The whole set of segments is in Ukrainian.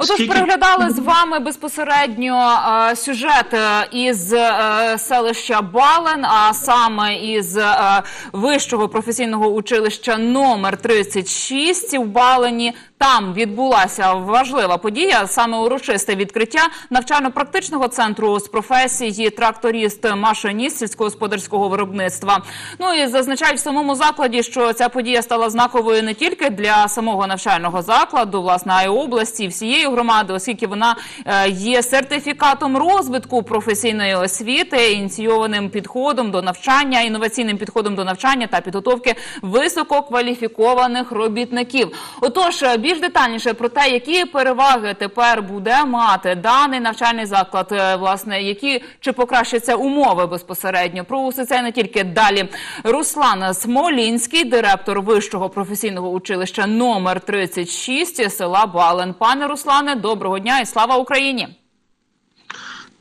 Отож, Скільки- переглядали з вами безпосередньо е, сюжет е, із е, селища Бален, а саме із е, вищого професійного училища номер 36 в Балені. Там відбулася важлива подія, саме урочисте відкриття навчально-практичного центру з професії тракторист машиніст сільськогосподарського виробництва. Ну і зазначають в самому закладі, що ця подія стала знаковою не тільки для самого навчального закладу, власне, а й області, всієї громади, оскільки вона е, є сертифікатом розвитку професійної освіти, ініційованим підходом до навчання, інноваційним підходом до навчання та підготовки висококваліфікованих робітників. Отож, більш детальніше про те, які переваги тепер буде мати даний навчальний заклад, е, власне, які чи покращаться умови безпосередньо. Про усе це не тільки далі. Руслан Смолінський, директор вищого професійного училища номер 36 села Бален. Пане Руслане, доброго дня і слава Україні!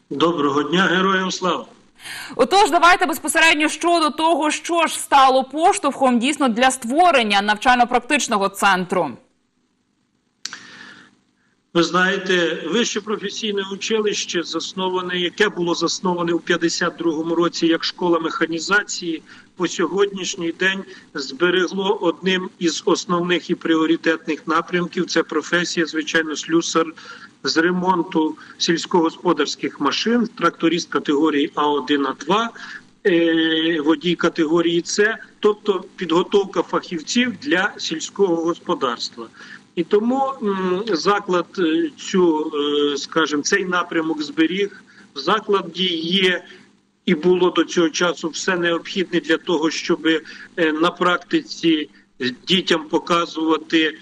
Доброго дня, героям слава! Отож, давайте безпосередньо щодо того, що ж стало поштовхом дійсно для створення навчально-практичного центру. Ви знаєте, вище професійне училище засноване, яке було засноване у 52-му році як школа механізації, по сьогоднішній день зберегло одним із основних і пріоритетних напрямків. Це професія, звичайно, слюсар з ремонту сільськогосподарських машин, тракторист категорії А1 А2. е, Водій категорії С, тобто підготовка фахівців для сільського господарства. І тому заклад е, цю, е, скажімо, цей напрямок зберіг. В закладі є і було до цього часу все необхідне для того, щоб е, на практиці дітям показувати.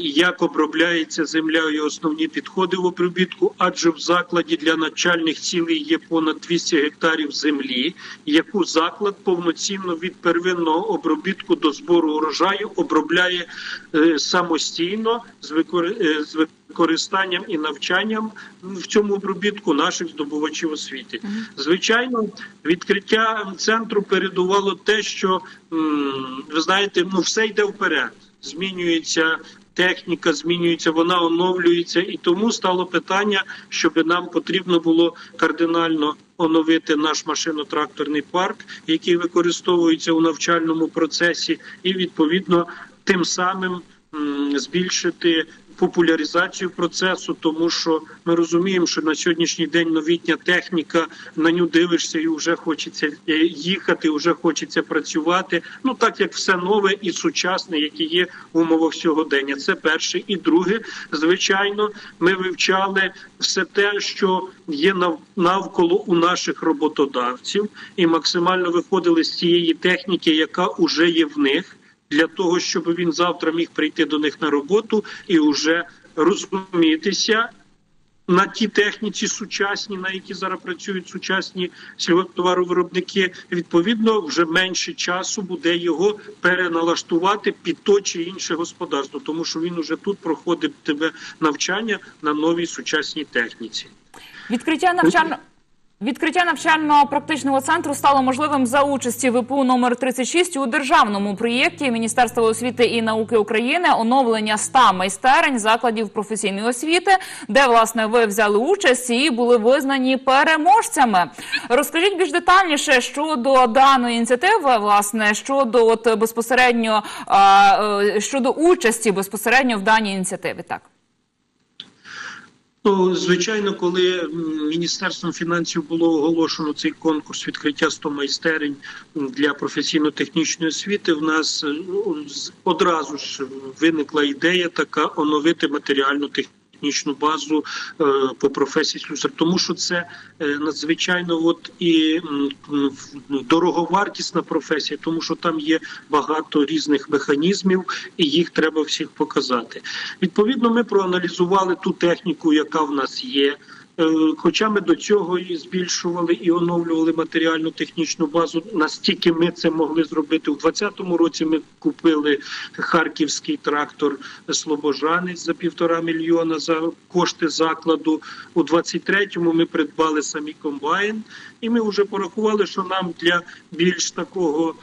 Як обробляється земля і основні підходи в обробітку, адже в закладі для навчальних цілей є понад 200 гектарів землі, яку заклад повноцінно від первинного обробітку до збору урожаю обробляє е, самостійно з е, використанням і навчанням в цьому обробітку наших здобувачів освіти. Звичайно, відкриття центру передувало те, що ви знаєте, ну все йде вперед, змінюється. Техніка змінюється, вона оновлюється, і тому стало питання, щоб нам потрібно було кардинально оновити наш машино-тракторний парк, який використовується у навчальному процесі, і відповідно тим самим збільшити популяризацію процесу, тому що ми розуміємо, що на сьогоднішній день новітня техніка на ню дивишся і вже хочеться е, їхати, вже хочеться працювати. Ну так як все нове і сучасне, яке є в умовах сьогодення. Це перше. І друге, звичайно, ми вивчали все те, що є навколо у наших роботодавців, і максимально виходили з цієї техніки, яка вже є в них для того, щоб він завтра міг прийти до них на роботу і вже розумітися на ті техніці сучасні, на які зараз працюють сучасні сільготоваровиробники. Відповідно, вже менше часу буде його переналаштувати під то чи інше господарство, тому що він уже тут проходить тебе навчання на новій сучасній техніці. Відкриття навчально. Відкриття навчально-практичного центру стало можливим за участі ВПУ номер 36 у державному проєкті Міністерства освіти і науки України оновлення 100 майстерень закладів професійної освіти, де власне ви взяли участь і були визнані переможцями. Розкажіть більш детальніше щодо даної ініціативи, власне щодо от безпосередньо е, щодо участі безпосередньо в даній ініціативі. Так. Ну, звичайно, коли міністерством фінансів було оголошено цей конкурс відкриття 100 майстерень для професійно-технічної освіти, в нас е, одразу ж виникла ідея така оновити матеріальну технічну базу е, по професії слюсар, тому що це е, надзвичайно от і дороговартісна професія, тому що там є багато різних механізмів, і їх треба всіх показати. Відповідно, ми проаналізували ту техніку, яка в нас є. Е, Хоча ми до цього і збільшували і оновлювали матеріальну технічну базу, настільки ми це могли зробити у 2020 році. Ми купили харківський трактор Слобожанець за півтора мільйона за кошти закладу. У 23-му ми придбали самі комбайн, і ми вже порахували, що нам для більш такого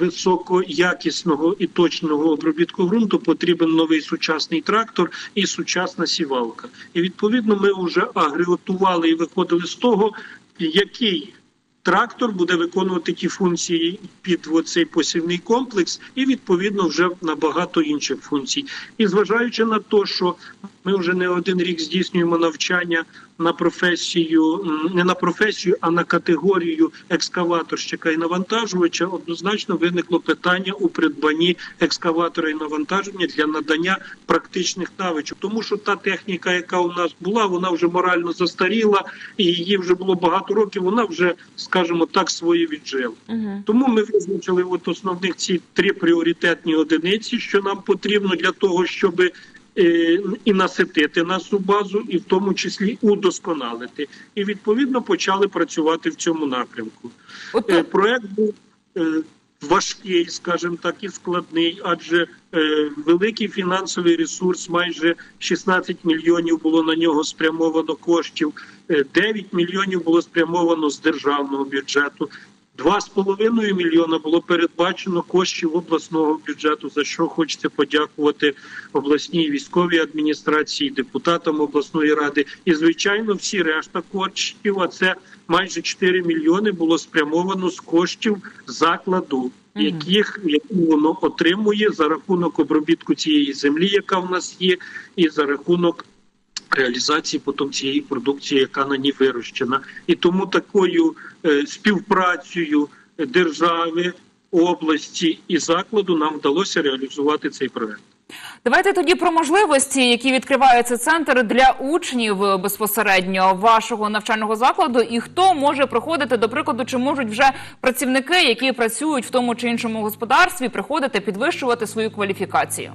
високоякісного і точного обробітку ґрунту потрібен новий сучасний трактор і сучасна сівалка. І відповідно ми вже агреготували і виходили з того, який трактор буде виконувати ті функції під цей посівний комплекс, і відповідно вже на багато інших функцій. І зважаючи на те, що ми вже не один рік здійснюємо навчання на професію, не на професію, а на категорію екскаваторщика і навантажувача, однозначно виникло питання у придбанні екскаватора і навантаження для надання практичних навичок, тому що та техніка, яка у нас була, вона вже морально застаріла, і її вже було багато років. Вона вже, скажімо так, своє віджила. Угу. Тому ми визначили от основних ці три пріоритетні одиниці, що нам потрібно для того, щоб е, і наситити нашу базу, і в тому числі удосконалити. І відповідно почали працювати в цьому напрямку. Е, Проект був е, важкий, скажімо так, і складний, адже е, великий фінансовий ресурс, майже 16 мільйонів було на нього спрямовано коштів, е, 9 мільйонів було спрямовано з державного бюджету. 2,5 мільйона було передбачено коштів обласного бюджету, за що хочеться подякувати обласній військовій адміністрації, депутатам обласної ради. І звичайно, всі решта коштів, а це майже 4 мільйони, було спрямовано з коштів закладу, яких які воно отримує за рахунок обробітку цієї землі, яка в нас є, і за рахунок реалізації потім цієї продукції, яка на ній вирощена, і тому такою е, співпрацею держави, області і закладу нам вдалося реалізувати цей проект. Давайте тоді про можливості, які відкривається центр для учнів безпосередньо вашого навчального закладу, і хто може приходити до прикладу, чи можуть вже працівники, які працюють в тому чи іншому господарстві, приходити підвищувати свою кваліфікацію.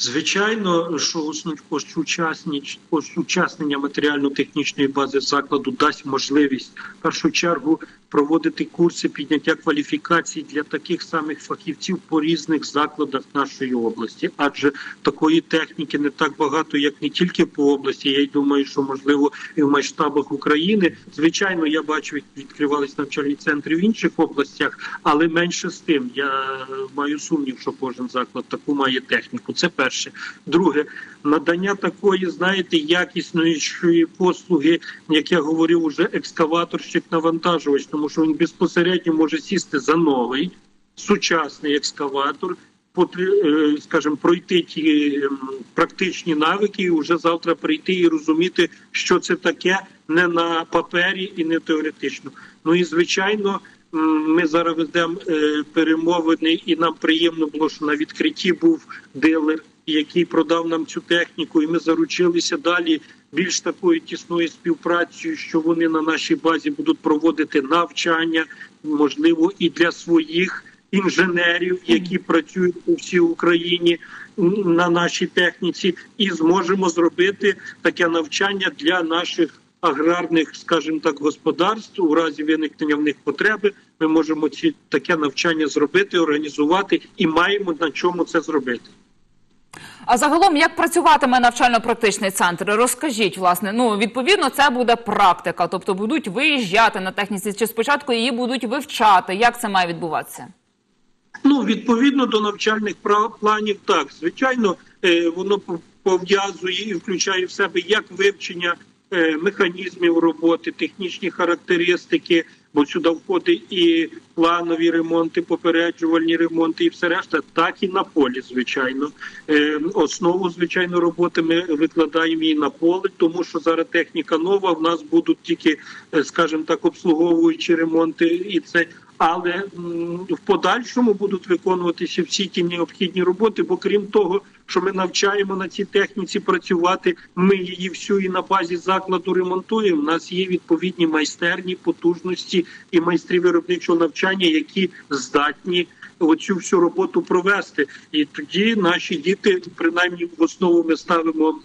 Звичайно, що осучаснення матеріально-технічної бази закладу дасть можливість в першу чергу проводити курси підняття кваліфікацій для таких самих фахівців по різних закладах нашої області, адже такої техніки не так багато, як не тільки по області. Я й думаю, що можливо і в масштабах України. Звичайно, я бачу, відкривались навчальні центри в інших областях, але менше з тим. Я маю сумнів, що кожен заклад таку має техніку. Це перше. Друге, надання такої, знаєте, якісної послуги, як я говорив, уже екскаваторщик навантажувач, тому що він безпосередньо може сісти за новий сучасний екскаватор. потр- е, скажімо, пройти ті ем, практичні навики і вже завтра прийти і розуміти, що це таке не на папері і не теоретично. Ну і звичайно, ми зараз ведемо е, перемовини, і нам приємно було, що на відкритті був дилер, який продав нам цю техніку, і ми заручилися далі більш такою тісною співпрацею, що вони на нашій базі будуть проводити навчання, можливо, і для своїх інженерів, які працюють по всій Україні на нашій техніці, і зможемо зробити таке навчання для наших аграрних, скажімо так, господарств у разі виникнення в них потреби. Ми можемо ці таке навчання зробити, організувати і маємо на чому це зробити. А загалом, як працюватиме навчально-практичний центр? Розкажіть, власне, ну відповідно, це буде практика, тобто будуть виїжджати на техніці, чи спочатку її будуть вивчати. Як це має відбуватися? Ну, відповідно до навчальних планів, так звичайно, е, воно пов- пов'язує і включає в себе як вивчення е, механізмів роботи, технічні характеристики, бо сюди входить і планові ремонти, попереджувальні ремонти, і все решта, так і на полі, звичайно. Е, Основу звичайно роботи ми викладаємо і на поле, тому що зараз техніка нова. В нас будуть тільки, е, скажімо так, обслуговуючі ремонти, і це але в подальшому будуть виконуватися всі ті необхідні роботи. Бо крім того, що ми навчаємо на цій техніці працювати, ми її всю і на базі закладу ремонтуємо. У нас є відповідні майстерні потужності і майстри виробничого навчання, які здатні оцю всю роботу провести. І тоді наші діти, принаймні в основу ми ставимо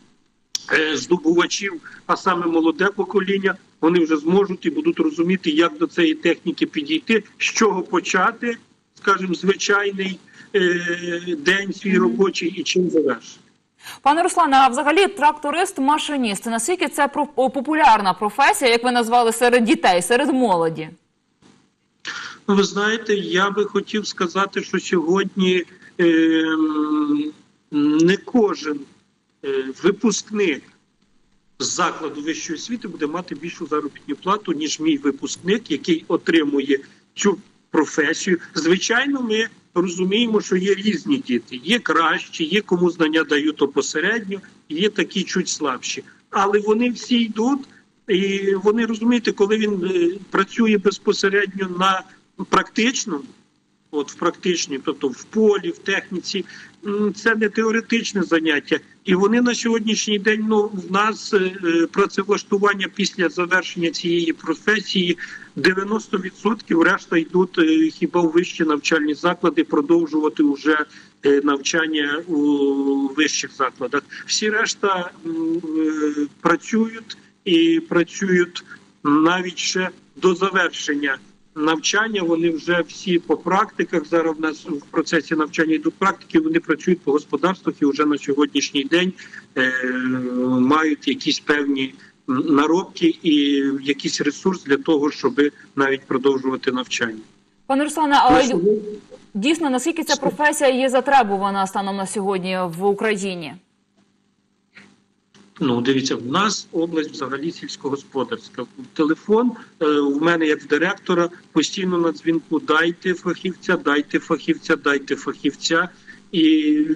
е, здобувачів, а саме молоде покоління, вони вже зможуть і будуть розуміти, як до цієї техніки підійти, з чого почати, скажімо, звичайний е, день свій робочий і чим завершити. Пане Руслане, а взагалі тракторист-машиніст, наскільки це популярна професія, як ви назвали, серед дітей, серед молоді? Ну, Ви знаєте, я би хотів сказати, що сьогодні ем, не кожен е, випускник закладу вищої освіти буде мати більшу заробітну плату, ніж мій випускник, який отримує цю професію. Звичайно, ми розуміємо, що є різні діти. Є кращі, є кому знання дають то посередньо, є такі чуть слабші. Але вони всі йдуть, і вони розумієте, коли він е, працює безпосередньо на практичному. От в практичній, тобто в полі, в техніці, це не теоретичне заняття. І вони на сьогоднішній день ну, в нас е, е, працевлаштування після завершення цієї професії 90% решта йдуть е, хіба в вищі навчальні заклади продовжувати вже навчання у вищих закладах. Всі решта працюють і працюють навіть ще до завершення навчання. Вони вже всі по практиках. Зараз в нас в процесі навчання йдуть практики. Вони працюють по господарствах і вже на сьогоднішній день е, мають якісь певні наробки і якийсь ресурс для того, щоб навіть продовжувати навчання. Пане Руслане, але дійсно наскільки ця професія є затребувана станом на сьогодні в Україні? Ну, дивіться, в нас область взагалі сільськогосподарська. Телефон е, у мене як в директора постійно на дзвінку дайте фахівця, дайте фахівця, дайте фахівця, і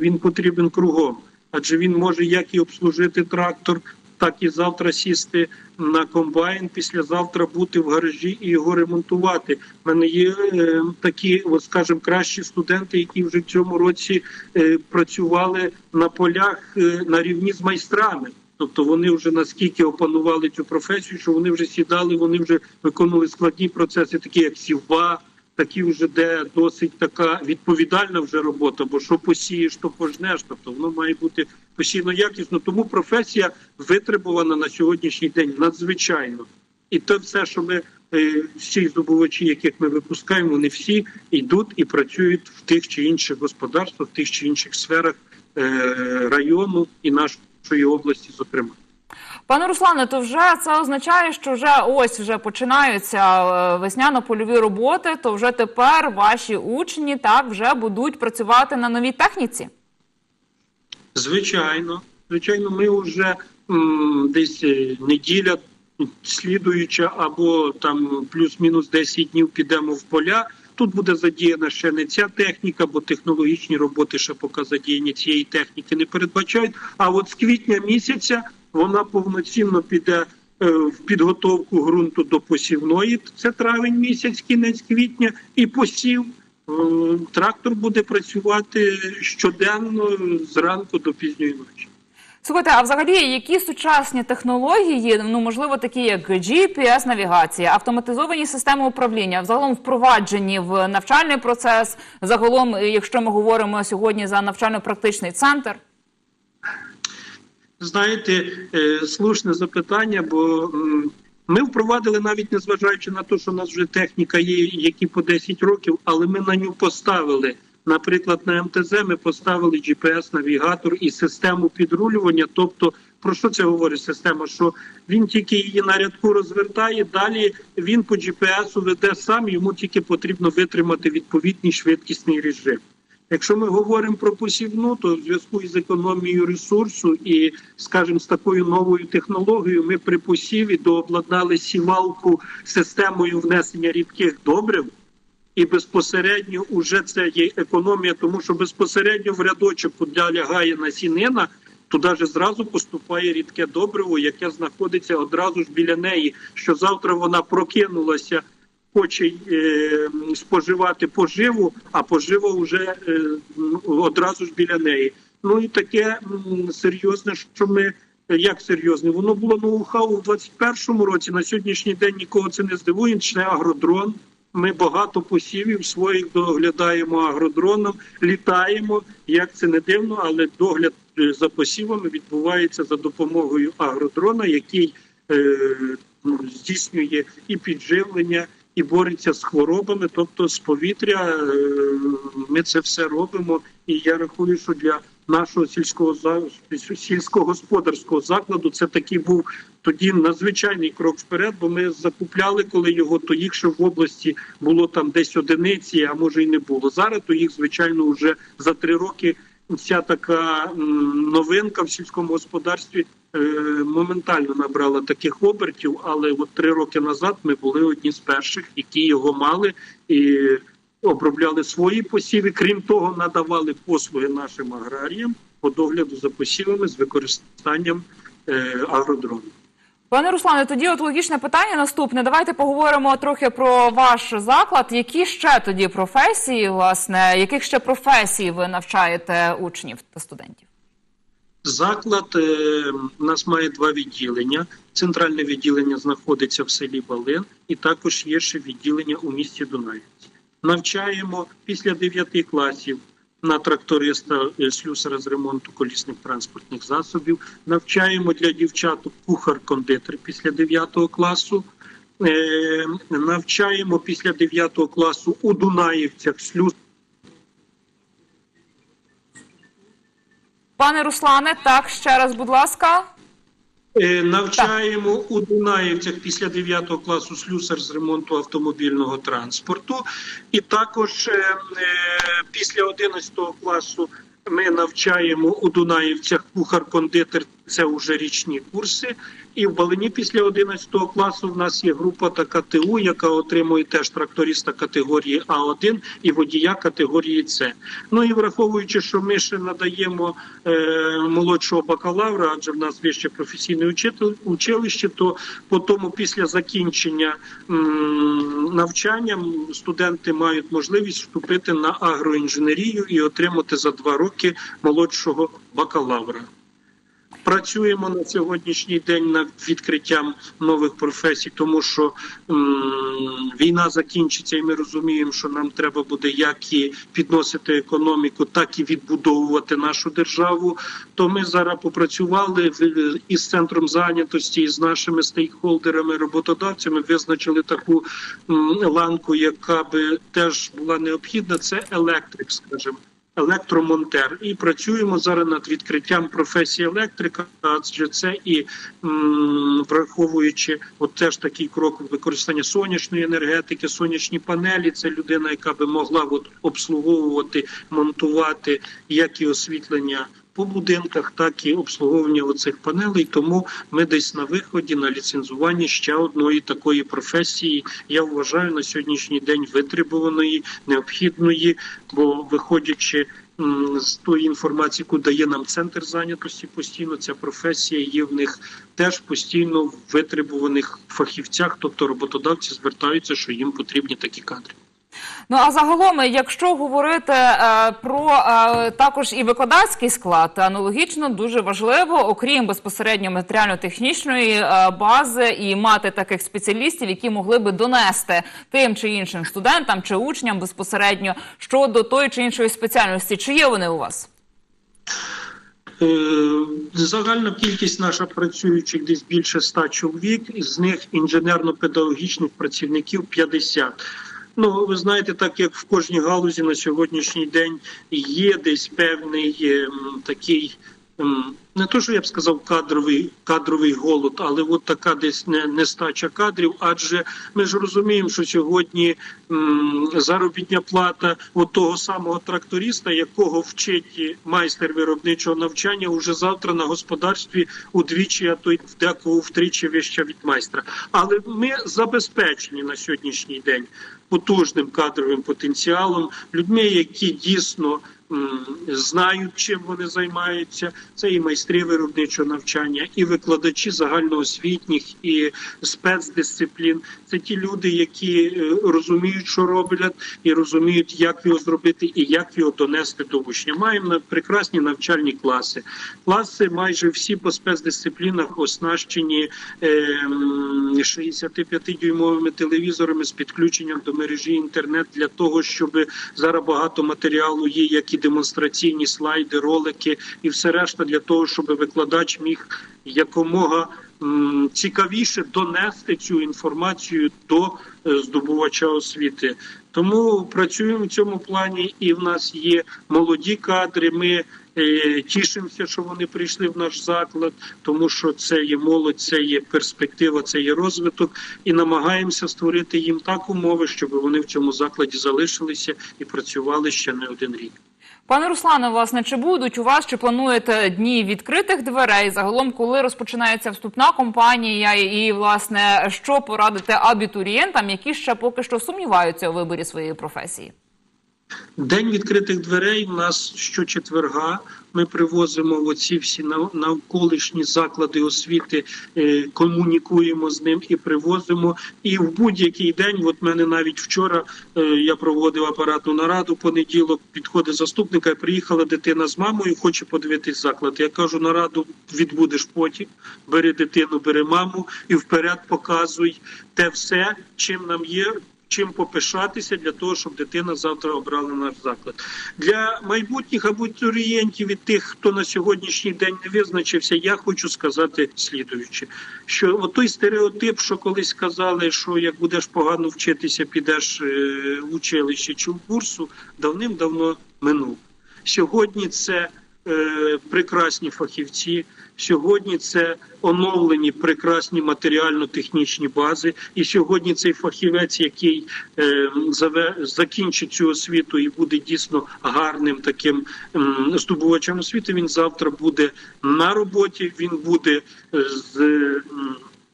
він потрібен кругом. Адже він може як і обслужити трактор, так і завтра сісти на комбайн, післязавтра бути в гаражі і його ремонтувати. У мене є е, такі, от скажімо, кращі студенти, які вже в цьому році е, працювали на полях е, на рівні з майстрами. Тобто вони вже наскільки опанували цю професію, що вони вже сідали, вони вже виконували складні процеси, такі як сівба, такі вже де досить така відповідальна вже робота. Бо що посієш, то пожнеш. Тобто воно має бути постійно якісно. Тому професія витребувана на сьогоднішній день надзвичайно. І те все, що ми е, всі здобувачі, яких ми випускаємо, вони всі йдуть і працюють в тих чи інших господарствах, в тих чи інших сферах е, району і нашої області, зокрема. Пане Руслане, то вже це означає, що вже ось вже починаються е, весняно-польові роботи. То вже тепер ваші учні так вже будуть працювати на новій техніці. Звичайно, звичайно, ми вже м, десь е, неділя слідуюча, або там плюс-мінус 10 днів підемо в поля. Тут буде задіяна ще не ця техніка, бо технологічні роботи ще поки задіяння цієї техніки не передбачають. А от з квітня місяця вона повноцінно піде е, в підготовку ґрунту до посівної. Це травень місяць, кінець квітня, і посів. Е, Трактор буде працювати щоденно зранку до пізньої ночі. Слухайте, а взагалі які сучасні технології, ну можливо, такі як GPS, навігація, автоматизовані системи управління, взагалом впроваджені в навчальний процес, загалом, е, якщо ми говоримо сьогодні за навчально-практичний центр. Знаєте, е, слушне запитання, бо ми впровадили навіть незважаючи на те, що в нас вже техніка є, які по 10 років, але ми на нього поставили. Наприклад, на МТЗ ми поставили GPS-навігатор і систему підрулювання. Тобто, про що це говорить система? Що він тільки її на рядку розвертає, далі він по GPS веде сам, йому тільки потрібно витримати відповідний швидкісний режим. Якщо ми говоримо про посівну, то в зв'язку із економією ресурсу і, скажімо, з такою новою технологією, ми при посіві дообладнали сівалку системою внесення рідких добрив. І безпосередньо уже це є економія, тому що безпосередньо в рядочок, куди лягає насінина, туди ж зразу поступає рідке добриво, яке знаходиться одразу ж біля неї. Що завтра вона прокинулася, хоче е, споживати поживу, а пожива вже е, одразу ж біля неї. Ну і таке серйозне, що ми. Як серйозне? Воно було ноу-хау у 21-му році. На сьогоднішній день нікого це не здивує. Це агродрон. Ми багато посівів своїх доглядаємо агродроном, літаємо. Як це не дивно, але догляд е, за посівами відбувається за допомогою агродрона, який е, ну, здійснює і підживлення, і бореться з хворобами, тобто з повітря. Е, ми це все робимо. І я рахую, що для нашого сільського сільськогосподарського закладу. Це такий був тоді надзвичайний крок вперед, бо ми закупляли, коли його, то їх ще в області було там десь одиниці, а може й не було. Зараз то їх, звичайно, вже за три роки ця така новинка в сільському господарстві е, моментально набрала таких обертів. Але от три роки назад ми були одні з перших, які його мали і обробляли свої посіви. Крім того, надавали послуги нашим аграріям по догляду за посівами з використанням е, агродрону. Пане Руслане, тоді от логічне питання наступне. Давайте поговоримо трохи про ваш заклад. Які ще тоді професії, власне, яких ще професій ви навчаєте учнів та студентів? Заклад е, у нас має два відділення. Центральне відділення знаходиться в селі Балин, і також є ще відділення у місті Дунаївці. Навчаємо після 9 класів на тракториста е, слюсара з ремонту колісних транспортних засобів. Навчаємо для дівчаток кухар-кондитер після 9 класу. Е, навчаємо після 9 класу у Дунаївцях слюсар Пане Руслане, так ще раз, будь ласка. Е, Навчаємо у Дунаївцях після 9 класу слюсар з ремонту автомобільного транспорту, і також е, е, після 11 класу ми навчаємо у Дунаївцях кухар-кондитер. Це вже річні курси. І в Балині після 11 класу в нас є група така ТУ, яка отримує теж тракториста категорії А1 і водія категорії С. Ну і враховуючи, що ми ще надаємо е, молодшого бакалавра, адже в нас вище професійне учитель- училище, то по тому після закінчення м, навчання студенти мають можливість вступити на агроінженерію і отримати за два роки молодшого бакалавра. Працюємо на сьогоднішній день над відкриттям нових професій, тому що м, війна закінчиться, і ми розуміємо, що нам треба буде як і підносити економіку, так і відбудовувати нашу державу. То ми зараз попрацювали в- із центром зайнятості, і з нашими стейкхолдерами, роботодавцями, визначили таку м, ланку, яка би теж була необхідна. Це електрик, скажімо електромонтер. І працюємо зараз над відкриттям професії електрика, адже це і враховуючи от теж такий крок використання сонячної енергетики, сонячні панелі. Це людина, яка би могла от обслуговувати, монтувати як і освітлення. По будинках, так і обслуговування оцих панелей, тому ми десь на виході на ліцензуванні ще одної такої професії. Я вважаю на сьогоднішній день витребуваної, необхідної, бо виходячи з тої інформації, яку дає нам центр зайнятості, постійно ця професія є в них теж постійно в витребуваних фахівцях, тобто роботодавці звертаються, що їм потрібні такі кадри. Ну а загалом, якщо говорити е, про е, також і викладацький склад, аналогічно дуже важливо, окрім безпосередньо матеріально-технічної е, бази, і мати таких спеціалістів, які могли би донести тим чи іншим студентам чи учням безпосередньо щодо тої чи іншої спеціальності. Чи є вони у вас? Е, Загальна кількість наша працюючих десь більше 100 чоловік, з них інженерно-педагогічних працівників 50. Ну, ви знаєте, так як в кожній галузі на сьогоднішній день є десь певний ем, такий. ем, Не то, що я б сказав, кадровий кадровий голод, але от така десь не, нестача кадрів. Адже ми ж розуміємо, що сьогодні м, заробітня плата от того самого тракториста, якого вчить майстер виробничого навчання, уже завтра на господарстві удвічі, а то й декого втричі вища від майстра. Але ми забезпечені на сьогоднішній день потужним кадровим потенціалом, людьми, які дійсно знають, чим вони займаються. Це і майстри виробничого навчання, і викладачі загальноосвітніх і спецдисциплін. Це ті люди, які е, розуміють, що роблять, і розуміють, як його зробити і як його донести до учня. Маємо прекрасні навчальні класи. Класи майже всі по спецдисциплінах оснащені е, м, 65-дюймовими телевізорами з підключенням до мережі інтернет для того, щоб зараз багато матеріалу є, як і демонстраційні слайди, ролики і все решта для того, щоб викладач міг якомога цікавіше донести цю інформацію до е, здобувача освіти. Тому працюємо в цьому плані, і в нас є молоді кадри. Ми Е, Тішимося, що вони прийшли в наш заклад, тому що це є молодь, це є перспектива, це є розвиток, і намагаємося створити їм так умови, щоб вони в цьому закладі залишилися і працювали ще не один рік. Пане Руслане, власне, чи будуть у вас, чи плануєте дні відкритих дверей? Загалом, коли розпочинається вступна кампанія, і власне що порадите абітурієнтам, які ще поки що сумніваються у виборі своєї професії? День відкритих дверей у нас щочетверга. Ми привозимо оці всі нав- навколишні заклади освіти, е, комунікуємо з ним і привозимо. І в будь-який день, от мене навіть вчора е, я проводив апаратну нараду. Понеділок підходить заступника. Приїхала дитина з мамою, хоче подивитись заклад. Я кажу, нараду відбудеш потім. Бери дитину, бери маму і вперед показуй те все, чим нам є чим попишатися для того, щоб дитина завтра обрала наш заклад. Для майбутніх абітурієнтів і тих, хто на сьогоднішній день не визначився, я хочу сказати слідуюче, що той стереотип, що колись казали, що як будеш погано вчитися, підеш е, в училище чи в курсу, давним-давно минув. Сьогодні це прекрасні фахівці. Сьогодні це оновлені прекрасні матеріально-технічні бази. І сьогодні цей фахівець, який е, закінчить цю освіту і буде дійсно гарним таким здобувачем освіти, він завтра буде на роботі. Він буде е, з.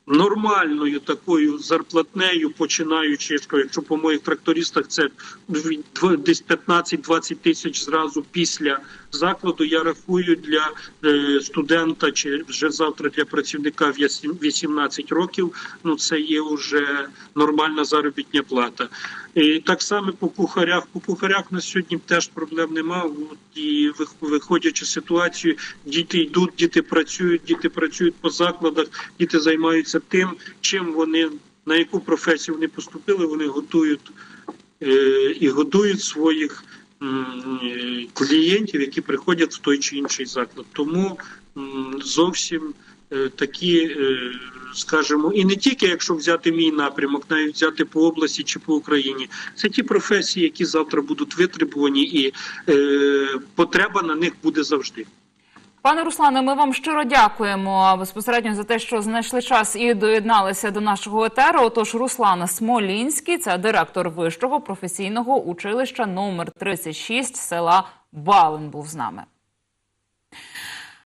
Нормальною такою зарплатнею, починаючи, якщо по моїх трактористах це десь 15-20 тисяч зразу після закладу. Я рахую для е, студента чи вже завтра для працівника вісім- 18 років. Ну це є вже нормальна заробітня плата. І так само по кухарях. По кухарях на сьогодні теж проблем нема. І виходячи з ситуації, діти йдуть, діти працюють, діти працюють по закладах, діти займаються тим, чим вони на яку професію вони поступили. Вони готують е, і годують своїх клієнтів, які приходять в той чи інший заклад. Тому зовсім е, такі, е, скажімо, і не тільки якщо взяти мій напрямок, навіть взяти по області чи по Україні, це ті професії, які завтра будуть витребувані, і е, потреба на них буде завжди. Пане Руслане, ми вам щиро дякуємо безпосередньо за те, що знайшли час і доєдналися до нашого етеру. Отож, Руслан Смолінський, це директор вищого професійного училища номер 36 села Балин, був з нами.